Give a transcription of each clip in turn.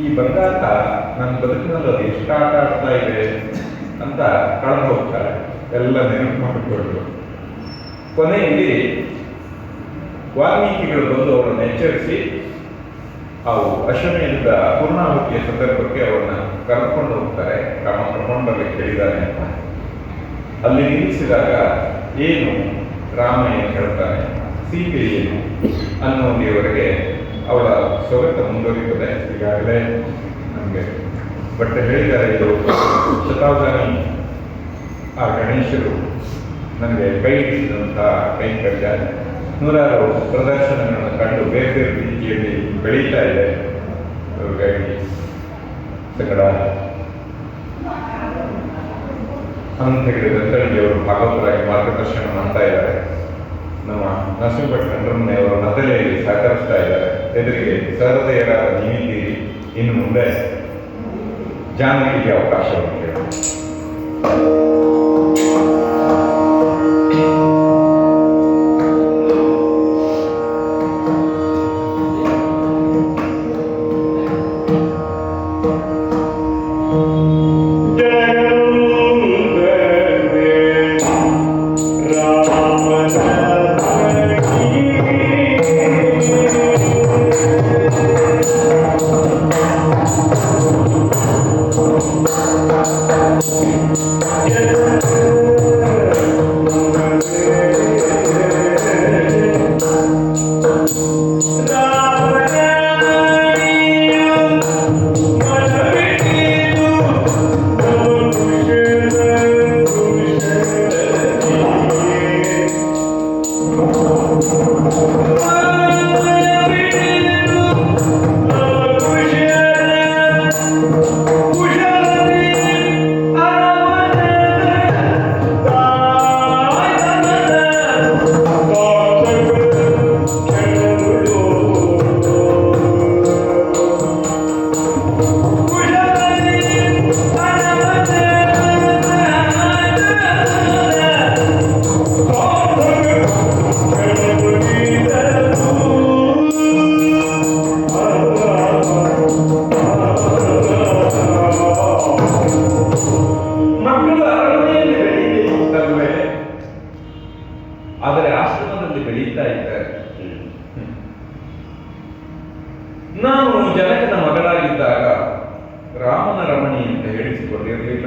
ಈ ಬಂಗಾರ ನನ್ನ ಬದುಕಿನಲ್ಲಿ ಅದು ಎಷ್ಟು ಆಟ ಆಡ್ತಾ ಇದೆ ಅಂತ ಕಳೆದು ಹೋಗ್ತಾರೆ. ಎಲ್ಲ ನೆನಪು ಮಾಡಿಕೊಂಡು ಕೊನೆಯಲ್ಲಿ ವಾಲ್ಮೀಕಿಗಳು ಬಂದು ಅವರನ್ನು ಎಚ್ಚರಿಸಿ ಅವು ಅಶ್ವಮೇಧದ ಪೂರ್ಣಾಹುತಿಯ ಸಂದರ್ಭಕ್ಕೆ ಅವರನ್ನ ಕರ್ಕೊಂಡು ಹೋಗ್ತಾರೆ. ಕ್ರಮ ಕರ್ಕೊಂಡು ಕೇಳಿದ್ದಾನೆ ಅಂತ. ಅಲ್ಲಿ ನಿಲ್ಲಿಸಿದಾಗ ಏನು ರಾಮ ಏನು ಹೇಳ್ತಾನೆ? ಸೀತೆ ಏನು ಅನ್ನುವಲ್ಲಿಯವರೆಗೆ ಅವಳ ಸೊಗಟ ಮುಂದುವರಿಯುತ್ತದೆ. ಈಗಾಗಲೇ ನಮಗೆ ಬಟ್ ಹೇಳಿದ್ದಾರೆ ಇದು. ಶತಾಬ್ದಾನಿ ಆ ಗಣೇಶರು ನನಗೆ ಕೈ ಹಿಡಿಸಿದಂಥ ಕೈಂಕರ್ಯ. ನೂರಾರು ಪ್ರದರ್ಶನಗಳನ್ನು ಕಂಡು ಬೇರೆ ಬೇರೆ ರೀತಿಯಲ್ಲಿ ಬೆಳೀತಾ ಇದೆ. ಹಾಗಾಗಿ ಸಂಗಡ ಅನಂತಗಿರಿ ಹೆಗಡೆ ಅವರು ಭಾಗವತರಾಗಿ ಮಾರ್ಗದರ್ಶನ ಮಾಡ್ತಾ ಇದ್ದಾರೆ. ನಮ್ಮ ನರಸಿಂಹ ಕಂಡ್ರಮ್ಮನೆ ಅವರು ನದಲೆಯಲ್ಲಿ ಸಹಕರಿಸ್ತಾ ಇದ್ದಾರೆ. ಎದುರಿಗೆ ಸಹೃದಯರ ನೀವಿದ್ದೀರಿ ಇನ್ನು ಮುಂದೆ ಜಾನಕಿಗೆ ಅವಕಾಶವನ್ನು ಆದರೆ ಆಶ್ರಮದಲ್ಲಿ ಬೆಳೀತಾ ಇದ್ದಾರೆ. ನಾನು ಜನಕನ ಮಗಳಾಗಿದ್ದಾಗ ರಾಮನ ರಮಣಿ ಅಂತ ಹೇಳಿಸಿಕೊಂಡಿರಲಿಲ್ಲ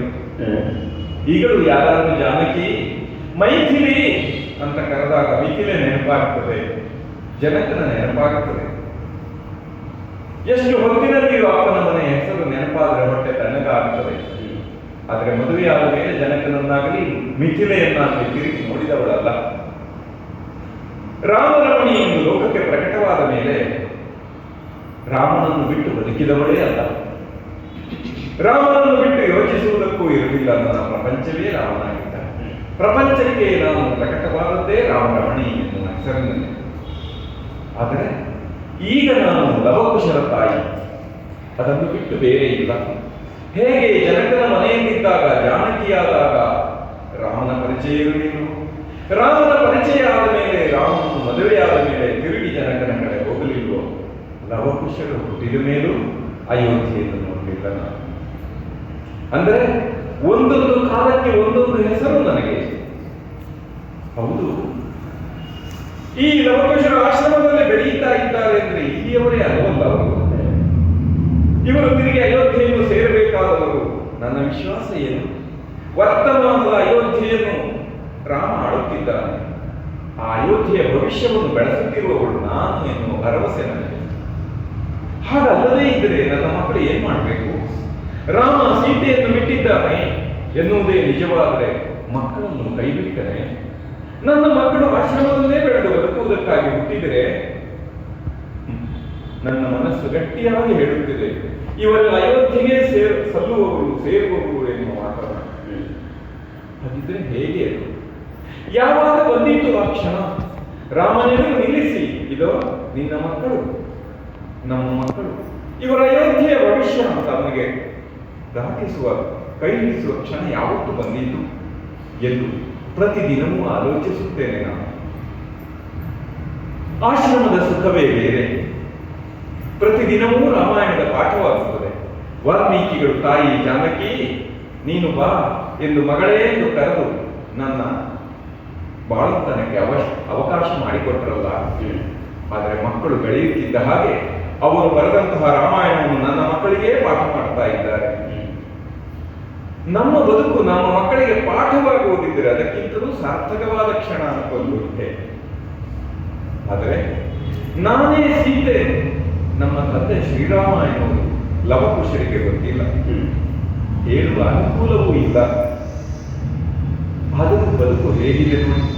ಈಗಲೂ ಯಾರಾದರೂ ಜಾನಕಿ, ಮೈಥಿಲಿ ಅಂತ ಕರೆದಾಗ ಮಿಥಿಲೆ ನೆನಪಾಗ್ತದೆ, ಜನಕನ ನೆನಪಾಗ್ತದೆ. ಎಷ್ಟು ಹೊತ್ತಿನಲ್ಲಿಯೂ ಅಪ್ಪನ ಮನೆ ಹೆಸರು ನೆನಪಾದರೆ ಹೊಟ್ಟೆ ತಣ್ಣಗಾಗುತ್ತದೆ ಆದರೆ ಮದುವೆಯಾದ ಮೇಲೆ ಜನಕನನ್ನಾಗಲಿ ಮಿಥಿಲೆಯನ್ನಾಗಲಿ ತಿರುಗಿ ನೋಡಿದವಳಲ್ಲ. ರಾಮರಮಣಿ ಎಂದು ಲೋಕಕ್ಕೆ ಪ್ರಕಟವಾದ ಮೇಲೆ ರಾಮನನ್ನು ಬಿಟ್ಟು ಬದುಕಿದವಳೇ ಅಲ್ಲ. ರಾಮನನ್ನು ಬಿಟ್ಟು ಯೋಚಿಸುವುದಕ್ಕೂ ಇರಲಿಲ್ಲ ನನ್ನ ಪ್ರಪಂಚವೇ ರಾಮನಾಗಿದ್ದ ಪ್ರಪಂಚಕ್ಕೆ ನಾನು ಪ್ರಕಟವಾದದ್ದೇ ರಾಮರಮಣಿ ಎಂದು ಹೆಸರಿನಲ್ಲಿ. ಆದರೆ ಈಗ ನಾನು ಲವಕುಶರ ತಾಯಿ. ಅದನ್ನು ಬಿಟ್ಟು ಬೇರೆ ಇಲ್ಲ. ಹೇಗೆ ಜನಕನ ಮನೆಯಲ್ಲಿದ್ದಾಗ ಜಾನಕಿಯಾದಾಗ ರಾಮನ ಪರಿಚಯ ಇರಲಿಲ್ಲ ರಾಮನ ಪರಿಚಯ ಆದ ಮೇಲೆ, ರಾಮನು ಮದುವೆಯಾದ ಮೇಲೆ ತಿರುಗಿ ಜನಕನ ಕಡೆ ಹೋಗಲಿಲ್ವೋ? ಲವಕುಶರು ಹುಟ್ಟಿದ ಮೇಲೂ ಅಯೋಧ್ಯೆಯನ್ನು ನೋಡಲಿಲ್ಲ ಅಂದರೆ ಒಂದೊಂದು ಕಾಲಕ್ಕೆ ಒಂದೊಂದು ಹೆಸರು ನನಗೆ. ಹೌದು. ಈ ಲವಕುಶರು ಆಶ್ರಮದಲ್ಲಿ ಬೆಳೆಯುತ್ತಾ ಇದ್ದಾರೆ ಅಂದ್ರೆ ಇಲ್ಲಿಯವರೇ ಅಲ್ಲವಲ್ಲ ಇವರು ತಿರುಗಿ ಅಯೋಧ್ಯೆಯನ್ನು ಸೇರಬೇಕಾದವರು, ನನ್ನ ವಿಶ್ವಾಸ ಏನು? ವರ್ತಮಾನದ ಅಯೋಧ್ಯೆಯನ್ನು ರಾಮ ಆಳುತ್ತಿದ್ದಾನೆ. ಆ ಅಯೋಧ್ಯೆಯ ಭವಿಷ್ಯವನ್ನು ಬೆಳೆಸುತ್ತಿರುವವಳು ನಾನು ಎನ್ನುವ ಭರವಸೆ ನನಗೆ ಹಾಗಲ್ಲದೇ ಇದ್ದರೆ ನನ್ನ ಮಕ್ಕಳು ಏನ್ ಮಾಡಬೇಕು? ರಾಮ ಸೀತೆಯನ್ನು ಬಿಟ್ಟಿದ್ದಾನೆ ಎನ್ನುವುದೇ ನಿಜವಾದರೆ ಮಕ್ಕಳನ್ನು ಕೈಬಿಟ್ಟರೆ, ನನ್ನ ಮಕ್ಕಳು ಆಶ್ರಮದಲ್ಲೇ ಬೆಳೆದು ಬದುಕುವುದಕ್ಕಾಗಿ ಹುಟ್ಟಿದರೆ? ನನ್ನ ಮನಸ್ಸು ಗಟ್ಟಿಯಾಗಿ ಹೇಳುತ್ತಿದೆ. ಇವರು ಅಯೋಧ್ಯೆಗೆ ಸೇರ್, ಸಲ್ಲುವವರು, ಸೇರುವವರು ಎನ್ನುವ ಮಾತನ್ನು ಹಾಗಿದ್ರೆ ಹೇಗೆ ಅದು? ಯಾವಾಗ ಬಂದಿತ್ತು ಆ ಕ್ಷಣ? ರಾಮನನ್ನು ನಿಲ್ಲಿಸಿ. ಇದು ನಿನ್ನ ಮಕ್ಕಳು, ನಮ್ಮ ಮಕ್ಕಳು. ಇವರ ಅಯೋಧ್ಯೆಯ ಭವಿಷ್ಯ ಅವನಿಗೆ ದಾಟಿಸುವ, ಕೈ ಹಿಡಿಸುವ ಕ್ಷಣ ಯಾವತ್ತು ಬಂದಿತ್ತು ಎಂದು ಪ್ರತಿದಿನವೂ ಆಲೋಚಿಸುತ್ತೇನೆ ನಾನು. ಆಶ್ರಮದ ಸುಖವೇ ಬೇರೆ. ಪ್ರತಿದಿನವೂ ರಾಮಾಯಣದ ಪಾಠವಾಗುತ್ತದೆ. ವಾಲ್ಮೀಕಿಗಳು ತಾಯಿ ಜಾನಕಿ, ನೀನು ಬಾ ಎಂದು ಮಗಳೇ ಎಂದು ಕರೆದು ನನ್ನ ಬಾಳುತನಕ್ಕೆ ಅವಶ್, ಅವಕಾಶ ಮಾಡಿಕೊಟ್ಟರಲ್ಲ? ಆದರೆ ಮಕ್ಕಳು ಬೆಳೆಯುತ್ತಿದ್ದ ಹಾಗೆ ಅವರು ಬರೆದಂತಹ ರಾಮಾಯಣವನ್ನು ನನ್ನ ಮಕ್ಕಳಿಗೆ ಪಾಠ ಮಾಡ್ತಾ ಇದ್ದಾರೆ. ನಮ್ಮ ಬದುಕು ನಮ್ಮ ಮಕ್ಕಳಿಗೆ ಪಾಠವಾಗುವುದಿದ್ದರೆ ಅದಕ್ಕಿಂತಲೂ ಸಾರ್ಥಕವಾದ ಕ್ಷಣ ಅನ್ಕೊಂಡುಂಟೆ ಆದರೆ ನಾನೇ ಸೀತೆ, ನಮ್ಮ ತಂದೆ ಶ್ರೀರಾಮ ಎನ್ನುವುದು ಲವಕುಶರಿಗೆ ಗೊತ್ತಿಲ್ಲ. ಹೇಳುವ ಅನುಕೂಲವೂ ಇಲ್ಲ. ಆದರೂ ಬದುಕು ಹೇಗಿದೆ ನೋಡಿ.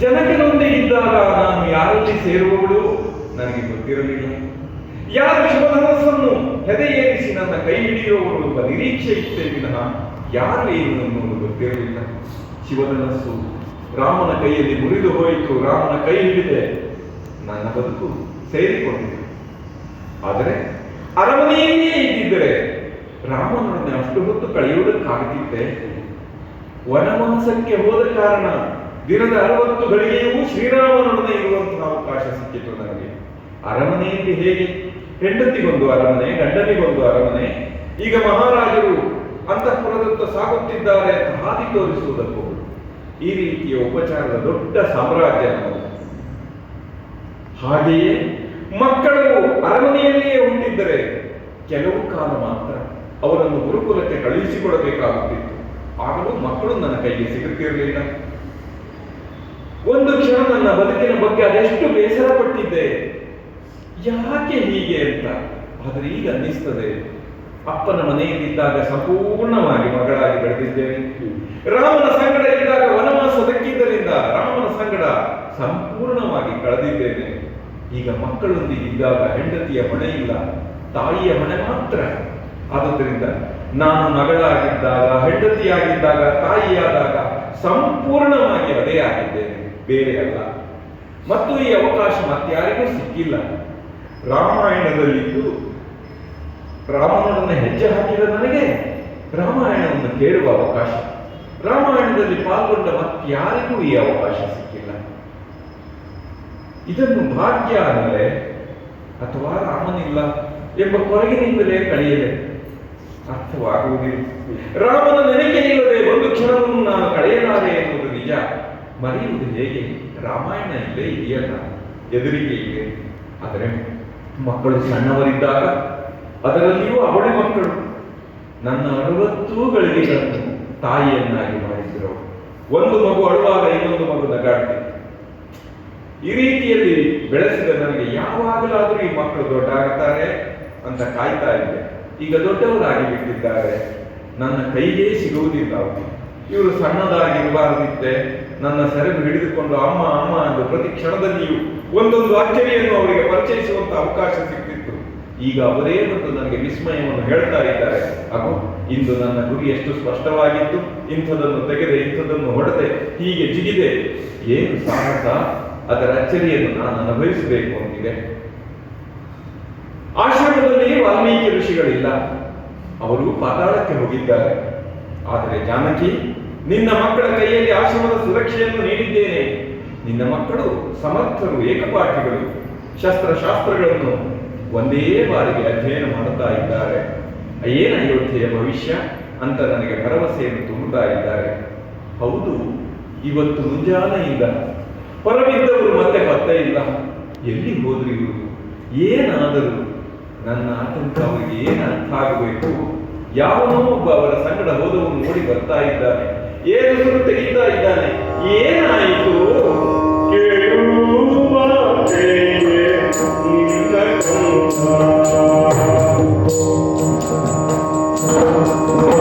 ಜನಗಳೊಂದಿಗೆ ಇದ್ದಾಗ ನಾನು ಯಾರಲ್ಲಿ ಸೇರುವವಳು? ನನಗೆ ಗೊತ್ತಿರಲಿಲ್ಲ. ಯಾರು ಶಿವಧನಸ್ಸನ್ನು ಹೆದೆಯೇರಿಸಿ ನನ್ನ ಕೈ ಹಿಡಿಯುವವಳು ಎಂಬ ನಿರೀಕ್ಷೆ ಇತ್ತೇ ವಿನಃ ಯಾರು ಏನು ಗೊತ್ತಿರಲಿಲ್ಲ. ಶಿವಧನಸ್ಸು ರಾಮನ ಕೈಯಲ್ಲಿ ಮುರಿದು ಹೋಯಿತು. ರಾಮನ ಕೈ ಹಿಡಿದೆ. ನನ್ನ ಬದುಕು ಸೇರಿಕೊಂಡಿತು ಆದರೆ ಅರಮನೆಯಲ್ಲಿಯೇ ಇದ್ದಿದ್ದರೆ ರಾಮನೊಡನೆ ಅಷ್ಟು ಹೊತ್ತು ಕಳೆಯುವುದಕ್ಕಾಗುತ್ತಿದ್ದೆ ವನವಾಸಕ್ಕೆ ಹೋದ ಕಾರಣ ದಿನದ ಅರವತ್ತು ಗಳಿಗೆಯೂ ಶ್ರೀರಾಮನೊಡನೆ ಇರುವಂತಹ ಅವಕಾಶ ಸಿಕ್ಕಿತು ನನಗೆ. ಅರಮನೆಯಲ್ಲಿ ಹೇಗೆ? ಹೆಂಡತಿಗೊಂದು ಅರಮನೆ ಗಂಡನಿಗೊಂದು ಅರಮನೆ. ಈಗ ಮಹಾರಾಜರು ಅಂತಃಪುರದತ್ತ ಸಾಗುತ್ತಿದ್ದಾರೆ ಅಂತ ಹಾದಿ ತೋರಿಸುವುದಕ್ಕೂ ಈ ರೀತಿಯ ಉಪಚಾರದ ದೊಡ್ಡ ಸಾಮ್ರಾಜ್ಯ ಹಾಗೆಯೇ ಮಕ್ಕಳು ಅರಮನೆಯಲ್ಲಿಯೇ ಹುಟ್ಟಿದ್ದರೆ ಕೆಲವು ಕಾಲ ಮಾತ್ರ ಅವರನ್ನು ಗುರುಕುಲಕ್ಕೆ ಕಳುಹಿಸಿಕೊಡಬೇಕಾಗುತ್ತಿತ್ತು. ಆಗಲೂ ಮಕ್ಕಳು ನನ್ನ ಕೈಗೆ ಸಿಗುತ್ತಿರಲಿಲ್ಲ. ಒಂದು ಕ್ಷಣ ನನ್ನ ಬದುಕಿನ ಬಗ್ಗೆ ಅದೆಷ್ಟು ಬೇಸರ ಪಟ್ಟಿದ್ದೆ. ಯಾಕೆ ಹೀಗೆ ಅಂತ ಆದರೆ ಈಗ ಅನ್ನಿಸ್ತದೆ. ಅಪ್ಪನ ಮನೆಯಲ್ಲಿದ್ದಾಗ ಸಂಪೂರ್ಣವಾಗಿ ಮಗಳಾಗಿ ಬೆಳೆದಿದ್ದೇನೆ. ರಾಮನ ಸಂಗಡ ಇದ್ದಾಗ ವನವಾಸ ದಕ್ಕಿದ್ದರಿಂದ ರಾಮನ ಸಂಗಡ ಸಂಪೂರ್ಣವಾಗಿ ಕಳೆದಿದ್ದೇನೆ. ಈಗ ಮಕ್ಕಳೊಂದಿಗೆ ಇದ್ದಾಗ ಹೆಂಡತಿಯ ಹೊಣೆ ಇಲ್ಲ, ತಾಯಿಯ ಹೊಣೆ ಮಾತ್ರ. ಆದುದರಿಂದ ನಾನು ಮಗಳಾಗಿದ್ದಾಗ, ಹೆಂಡತಿಯಾಗಿದ್ದಾಗ, ತಾಯಿಯಾದಾಗ ಸಂಪೂರ್ಣವಾಗಿ ಅದೇ ಆಗಿದ್ದೇನೆ. ಬೇರೆ ಅಲ್ಲ. ಮತ್ತು ಈ ಅವಕಾಶ ಮತ್ತಾರಿಗೂ ಸಿಕ್ಕಿಲ್ಲ. ರಾಮಾಯಣದಲ್ಲಿದ್ದು ರಾಮನೊಡನೆ ಹೆಜ್ಜೆ ಹಾಕಿದ ನನಗೆ ರಾಮಾಯಣವನ್ನು ಕೇಳುವ ಅವಕಾಶ. ರಾಮಾಯಣದಲ್ಲಿ ಪಾಲ್ಗೊಂಡ ಮತ್ತಾರಿಗೂ ಈ ಅವಕಾಶ ಸಿಕ್ಕಿಲ್ಲ. ಇದನ್ನು ಭಾಗ್ಯ ಅಂದರೆ ಅಥವಾ ರಾಮನಿಲ್ಲ ಎಂಬ ಕೊರಗಿನಿಂದಲೇ ಕಳೆಯಲೆ ಅರ್ಥವಾಗುವುದಿಲ್ಲ ರಾಮನ ನೆನಕೆ ಇಲ್ಲದೆ ಒಂದು ಕ್ಷಣವನ್ನು ನಾನು ಕಳೆಯಲಾರೆ ಎನ್ನುವುದು ನಿಜ. ಮರೆಯುವುದು ಹೇಗೆ? ರಾಮಾಯಣ ಇಲ್ಲೇ ಇದೆಯಲ್ಲ. ಎದುರಿಗೆ ಇದೆ. ಆದರೆ ಮಕ್ಕಳು ಸಣ್ಣವರಿದ್ದಾಗ ಅದರಲ್ಲಿಯೂ ಅವಳಿ ಮಕ್ಕಳು. ನನ್ನ ಅರವತ್ತೂ ಗಳಿಗೆಗಳನ್ನು ತಾಯಿಯನ್ನಾಗಿ ಮಾಡಿದ್ರು ಒಂದು ಮಗು ಅಳುವಾಗ ಇನ್ನೊಂದು ಮಗು ನಗಾಡ್ತಿ ಈ ರೀತಿಯಲ್ಲಿ ಬೆಳೆಸಿದ ನನಗೆ ಯಾವಾಗಲಾದರೂ ಈ ಮಕ್ಕಳು ದೊಡ್ಡಾಗ್ತಾರೆ ಅಂತ ಕಾಯ್ತಾ ಇದ್ದೆ. ಈಗ ದೊಡ್ಡವರಾಗಿ ಬಿಟ್ಟಿದ್ದಾರೆ. ನನ್ನ ಕೈಗೆ ಸಿಗುವುದಿಲ್ಲ ಅವರು. ಇವರು ಸಣ್ಣದಾಗಿರಬಾರದಿತ್ತೆ ನನ್ನ ಸೆರಗು ಹಿಡಿದುಕೊಂಡು ಅಮ್ಮ ಅಮ್ಮ ಎಂದು ಪ್ರತಿ ಕ್ಷಣದಲ್ಲಿಯೂ ಒಂದೊಂದು ಅಚ್ಚರಿಯನ್ನು ಅವರಿಗೆ ಪರಿಚಯಿಸುವಂತ ಅವಕಾಶ ಸಿಗ್ತಿತ್ತು ಈಗ ಅವರೇ ಮತ್ತು ನನಗೆ ವಿಸ್ಮಯವನ್ನು ಹೇಳ್ತಾ ಇದ್ದಾರೆ. ಅಗೋ, ಇಂದು ನನ್ನ ಗುರಿ ಎಷ್ಟು ಸ್ಪಷ್ಟವಾಗಿತ್ತು. ಇಂಥದನ್ನು ತೆಗೆದೆ ಇಂಥದನ್ನು ಹೊಡೆದೆ, ಹೀಗೆ ಜಿಗಿದೆ. ಏನು ಸಾಹಸ? ಅದರ ಅಚ್ಚರಿಯನ್ನು ನಾನು ಅನುಭವಿಸಬೇಕು ಅಂತಿದೆ. ಆಶ್ರಮದಲ್ಲಿ ವಾಲ್ಮೀಕಿ ಋಷಿಗಳಿಲ್ಲ. ಅವರು ಪಾತಾಳಕ್ಕೆ ಹೋಗಿದ್ದಾರೆ. ಆದರೆ ಜಾನಕಿ, ನಿನ್ನ ಮಕ್ಕಳ ಕೈಯಲ್ಲಿ ಆಶ್ರಮದ ಸುರಕ್ಷೆಯನ್ನು ನೀಡಿದ್ದೇನೆ. ನಿನ್ನ ಮಕ್ಕಳು ಸಮರ್ಥರು, ಏಕಪಾಠಿಗಳು, ಶಸ್ತ್ರಶಾಸ್ತ್ರಗಳನ್ನು ಒಂದೇ ಬಾರಿಗೆ ಅಧ್ಯಯನ ಮಾಡುತ್ತಾ ಇದ್ದಾರೆ. ಏನ ಅಯೋಧ್ಯೆಯ ಭವಿಷ್ಯ ಅಂತ ನನಗೆ ಭರವಸೆಯನ್ನು ತುಂಬುತ್ತಾ ಇದ್ದಾರೆ. ಹೌದು, ಇವತ್ತು ಮುಂಜಾನೆಯಿಂದ ಪರವಿದ್ದವರು ಮತ್ತೆ ಪತ್ತೆ ಇಲ್ಲ. ಎಲ್ಲಿ ಹೋದ್ರು ಇವರು ಏನಾದರೂ ನನ್ನ ಆತಂಕ ಅವರಿಗೆ ಏನು ಅರ್ಥ ಆಗಬೇಕು? ಯಾವನೋ ಒಬ್ಬ ಅವರ ಸಂಗಡ ಹೋದವನು ನೋಡಿ ಬರ್ತಾ ಇದ್ದಾನೆ. ಏನು ತೆಗಿತಾ ಇದ್ದಾನೆ. ಏನಾಯಿತು? Thank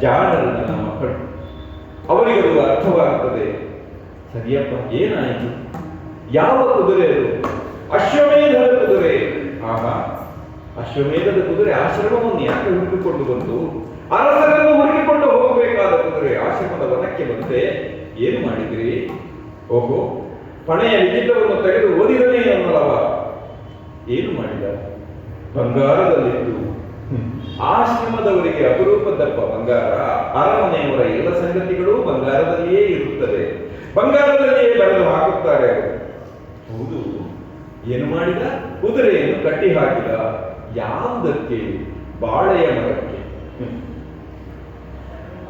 ಜಾಣರು ನಮ್ಮ ಮಕ್ಕಳು ಅವರಿಗದು ಅರ್ಥವಾಗ್ತದೆ ಸರಿಯಪ್ಪ, ಏನಾಯಿತು? ಯಾವ ಕುದುರೆ ಅದು? ಅಶ್ವಮೇಧದ ಕುದುರೆ. ಆಹಾ, ಅಶ್ವಮೇಧದ ಕುದುರೆ ಆಶ್ರಮವನ್ನು ಯಾಕೆ ಹುಡುಕಿಕೊಂಡು ಬಂತು? ಅರಸರನ್ನು ಹುಡುಕಿಕೊಂಡು ಹೋಗಬೇಕಾದ ಕುದುರೆ ಆಶ್ರಮದ ವನಕ್ಕೆ ಬಂತೆ. ಏನು ಮಾಡಿದಿರಿ? ಓಹೋ, ಪಣೆಯ ಲಿಖಿತವನ್ನು ತೆಗೆದು ಓದಿದನೇ ಅನ್ನಲವ. ಏನು ಮಾಡಿದ? ಬಂಗಾರದಲ್ಲಿದ್ದು. ಆಶ್ರಮದವರಿಗೆ ಅಪರೂಪದಪ್ಪ ಬಂಗಾರ ಅರಮನೆಯವರ ಎಲ್ಲ ಸಂಗತಿಗಳು ಬಂಗಾರದಲ್ಲಿಯೇ ಇರುತ್ತದೆ ಬಂಗಾರದಲ್ಲಿಯೇ ಬರೆದು ಹಾಕುತ್ತಾರೆ ಹೌದು, ಏನು ಮಾಡಿದ? ಕುದುರೆಯನ್ನು ಕಟ್ಟಿ ಹಾಕಿದ ಯಾವುದಕ್ಕೆ? ಬಾಳೆಯ ಮರಕ್ಕೆ. ಹ್ಮ್.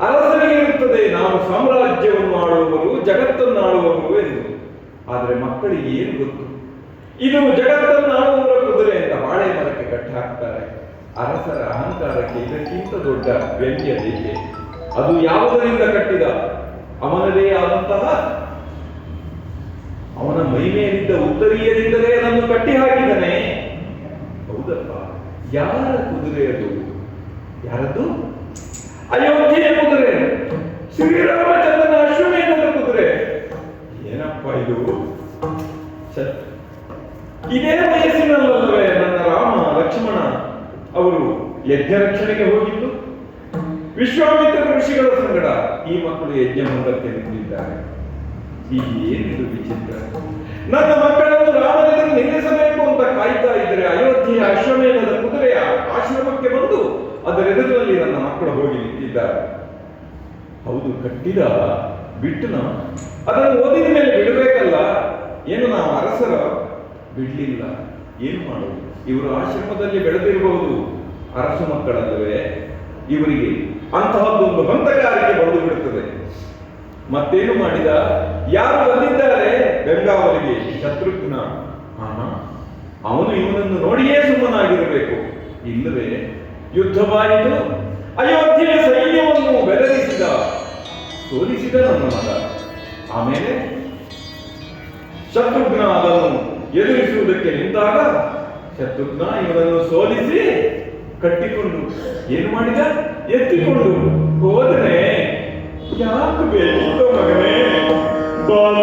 ಅರಸನಿಗೆ ಇರುತ್ತದೆ ನಾವು ಸಾಮ್ರಾಜ್ಯವನ್ನು ಆಳುವವರು ಜಗತ್ತನ್ನು ಆಳುವವರು ಎಂದು. ಆದರೆ ಮಕ್ಕಳಿಗೆ ಏನು ಗೊತ್ತು? ಇದು ಜಗತ್ತನ್ನು ಆಳುವವರ ಕುದುರೆ ಅಂತ ಬಾಳೆ ಮರಕ್ಕೆ ಕಟ್ಟಿ ಹಾಕ್ತಾರೆ. ಅರಸರ ಅಹಂಕಾರಕ್ಕೆ ಇದಕ್ಕಿಂತ ದೊಡ್ಡ ವ್ಯಂಗ್ಯ ಬೇಕೆ ಅದು ಯಾವುದರಿಂದ ಕಟ್ಟಿದ? ಅವನದೇ ಆದಂತಹ ಅವನ ಮೈ ಮೇಲಿದ್ದ ಅದನ್ನು ಕಟ್ಟಿ ಹಾಕಿದನೆ ಹೌದಪ್ಪ, ಯಾರ ಕುದುರೆ ಅದು? ಯಾರದ್ದು? ಅಯೋಧ್ಯೆಯ ಕುದುರೆ. ಶ್ರೀರಾಮಚಂದ್ರನ ಅಶ್ವಮೇಧದ ಕುದುರೆ. ಏನಪ್ಪ ಇದು? ಇದೇ ವಯಸ್ಸಿನಲ್ಲೇ ನನ್ನ ರಾಮ, ಲಕ್ಷ್ಮಣ. ಅವರು ಯಜ್ಞ ರಕ್ಷಣೆಗೆ ಹೋಗಿದ್ದು. ವಿಶ್ವಾಮಿತ್ರ ಋಷಿಗಳ ಸಂಗಡ ಈ ಮಕ್ಕಳು ಯಜ್ಞ ಮುಂದಕ್ಕೆ ನಿಂತಿದ್ದಾರೆ. ಏನಿದು ವಿಚಿತ್ರ. ನನ್ನ ಮಕ್ಕಳನ್ನು ರಾಮನಗರ ನಿಲ್ಲಿಸಬೇಕು ಅಂತ ಕಾಯ್ತಾ ಇದ್ದರೆ ಅಯೋಧ್ಯೆಯ ಅಶ್ವಮೇಧದ ಕುದುರೆಯ ಆಶ್ರಮಕ್ಕೆ ಬಂದು ಅದರ ಎದುರಲ್ಲಿ ನನ್ನ ಮಕ್ಕಳು ಹೋಗಿ ನಿಂತಿದ್ದಾರೆ. ಹೌದು, ಕಟ್ಟಿದ ಬಿಟ್ಟನ ಅದನ್ನು ಓದಿದ ಮೇಲೆ ಬಿಡಬೇಕಲ್ಲ. ಏನು ನಾವು ಅರಸರ ಬಿಡ್ಲಿಲ್ಲ. ಏನು ಮಾಡೋದು? ಇವರು ಆಶ್ರಮದಲ್ಲಿ ಬೆಳೆದಿರಬಹುದು. ಅರಸು ಮಕ್ಕಳಲ್ಲವೇ, ಇವರಿಗೆ ಅಂತಹದ್ದೊಂದು ಹಂತಗಾರಿಕೆ ಬಂದು ಬಿಡುತ್ತದೆ. ಮತ್ತೇನು ಮಾಡಿದ? ಯಾರು ಬಂದಿದ್ದಾರೆ? ಬೆಂಗಾವಲಿಗೆ ಶತ್ರುಘ್ನ. ಅವನು ಇವನನ್ನು ನೋಡಿಯೇ ಸುಮ್ಮನಾಗಿರಬೇಕು. ಇಲ್ಲವೇ ಯುದ್ಧವಾಯಿತು ಅಯೋಧ್ಯೆಯ ಸೈನ್ಯವನ್ನು ಬೆದರಿಸಿದ. ಸೋಲಿಸಿದ ನನ್ನ ಮಗ. ಆಮೇಲೆ ಶತ್ರುಘ್ನ ಅದನ್ನು ಎದುರಿಸುವುದಕ್ಕೆ ನಿಂತಾಗ ಶತ್ರುಘ್ನ ಇವನನ್ನು ಸೋಲಿಸಿ ಕಟ್ಟಿಕೊಂಡು ಏನು ಮಾಡಿದ? ಎತ್ತಿಕೊಂಡು ಹೋದರೆ ಯಾಕೆ ಬೇಕಿತ್ತು ಮಗನೇ? ನನ್ನ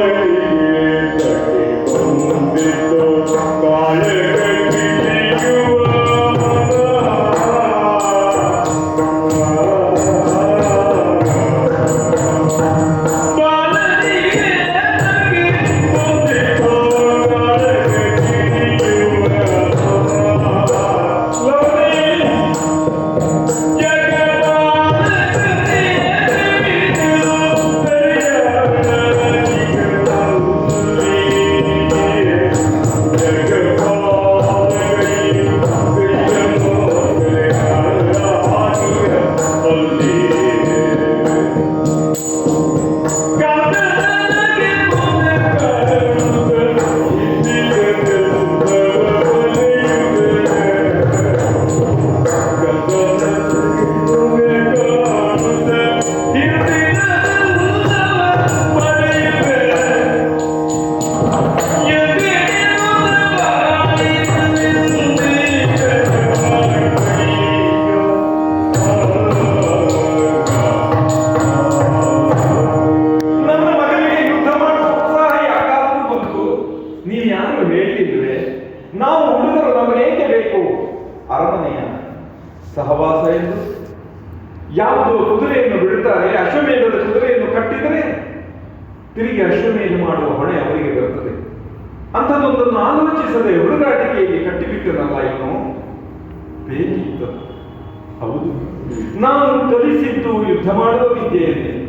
ನಾನು ಕಲಿಸಿದ್ದು ಯುದ್ಧ ಮಾಡುವ ವಿದ್ಯೆಯನ್ನೇ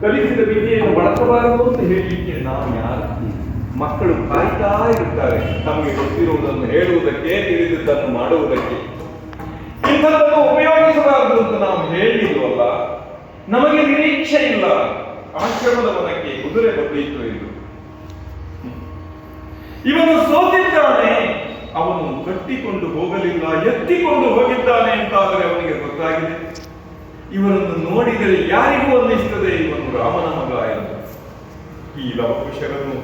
ಕಲಿಸಿದ ವಿದ್ಯೆಯನ್ನು ಬಳಸಬಾರದು ಅಂತ ಹೇಳಲಿಕ್ಕೆ ನಾವು ಯಾರು ಮಕ್ಕಳು ಕಾಯ್ತಾ ಇರುತ್ತಾರೆ. ತಮಗೆ ಗೊತ್ತಿರುವುದನ್ನು ಹೇಳುವುದಕ್ಕೆ ತಿಳಿದುದನ್ನು ಮಾಡುವುದಕ್ಕೆ. ಇಂಥದ್ದನ್ನು ಉಪಯೋಗಿಸಬಾರದು ಅಂತ ನಾವು ಹೇಳಿಲ್ವಲ್ಲ ನಮಗೆ ನಿರೀಕ್ಷೆ ಇಲ್ಲ. ಆಶ್ರಮದ ಮನಕ್ಕೆ ಕುದುರೆ ಬಂದಿತ್ತು ಎಂದು. ಇವನು ಸೋತಿದ್ದಾನೆ. ಅವನು ಕಟ್ಟಿಕೊಂಡು ಹೋಗಲಿಲ್ಲ, ಎತ್ತಿಕೊಂಡು ಹೋಗಿದ್ದಾನೆ ಅಂತಾದರೆ ಅವನಿಗೆ ಗೊತ್ತಾಗಿದೆ. ಇವನನ್ನು ನೋಡಿದರೆ ಯಾರಿಗೂ ಅನ್ನಿಸ್ತದೆ, ಇವನು ರಾಮನ ಮಗ ಎಂದು. ಈ ಲವಕುಶರನು,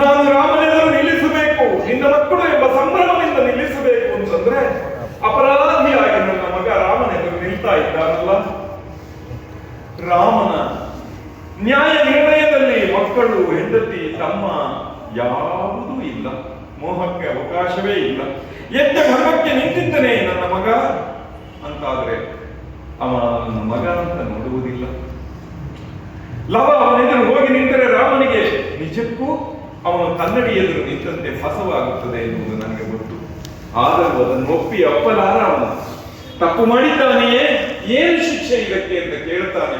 ನಾನು ರಾಮನೆಲ್ಲರೂ ನಿಲ್ಲಿಸಬೇಕು, ನಿನ್ನ ಮಕ್ಕಳು ಎಂಬ ಸಂಭ್ರಮದಿಂದ ನಿಲ್ಲಿಸಬೇಕು ಅಂತಂದ್ರೆ ಅಪರಾಧಿಯಾಗಿ ನನ್ನ ಮಗ ರಾಮನೆಲ್ಲರೂ ನಿಲ್ತಾ ಇದ್ದಾರಲ್ಲ ರಾಮನ ನ್ಯಾಯ ನಿರ್ಣಯದಲ್ಲಿ ಮಕ್ಕಳು, ಹೆಂಡತಿ, ತಮ್ಮ ಯಾವುದೂ ಇಲ್ಲ. ಮೋಹಕ್ಕೆ ಅವಕಾಶವೇ ಇಲ್ಲ. ಎದ್ದ ಧರ್ಮಕ್ಕೆ ನಿಂತಿದ್ದಾನೆ ನನ್ನ ಮಗ. ಅಂತಾದ್ರೆ ಅವ ನನ್ನ ಮಗ ಅಂತ ನೋಡುವುದಿಲ್ಲ. ಲವ ಅವನೆದುರು ಹೋಗಿ ನಿಂತರೆ ರಾಮನಿಗೆ ನಿಜಕ್ಕೂ ಅವನು ಕನ್ನಡಿ ಎದುರು ನಿಂತಂತೆ ಫಸವಾಗುತ್ತದೆ ಎನ್ನುವುದು ನನಗೆ ಗೊತ್ತು. ಆದರೂ ಅದನ್ನು ಒಪ್ಪಿ ಅಪ್ಪಲಾರ ಅವನು, ತಪ್ಪು ಮಾಡಿದ್ದಾನೆಯೇ? ಏನು ಶಿಕ್ಷೆ ಇದಕ್ಕೆ? ಅಂತ ಕೇಳ್ತಾನೆ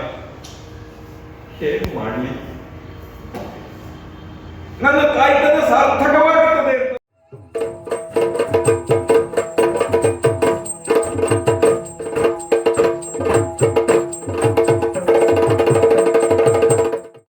ಹೇಗೆ ಮಾಡಲಿ? ನನ್ನ ತಾಯ್ತನ ಸಾರ್ಥಕವಾಗಿ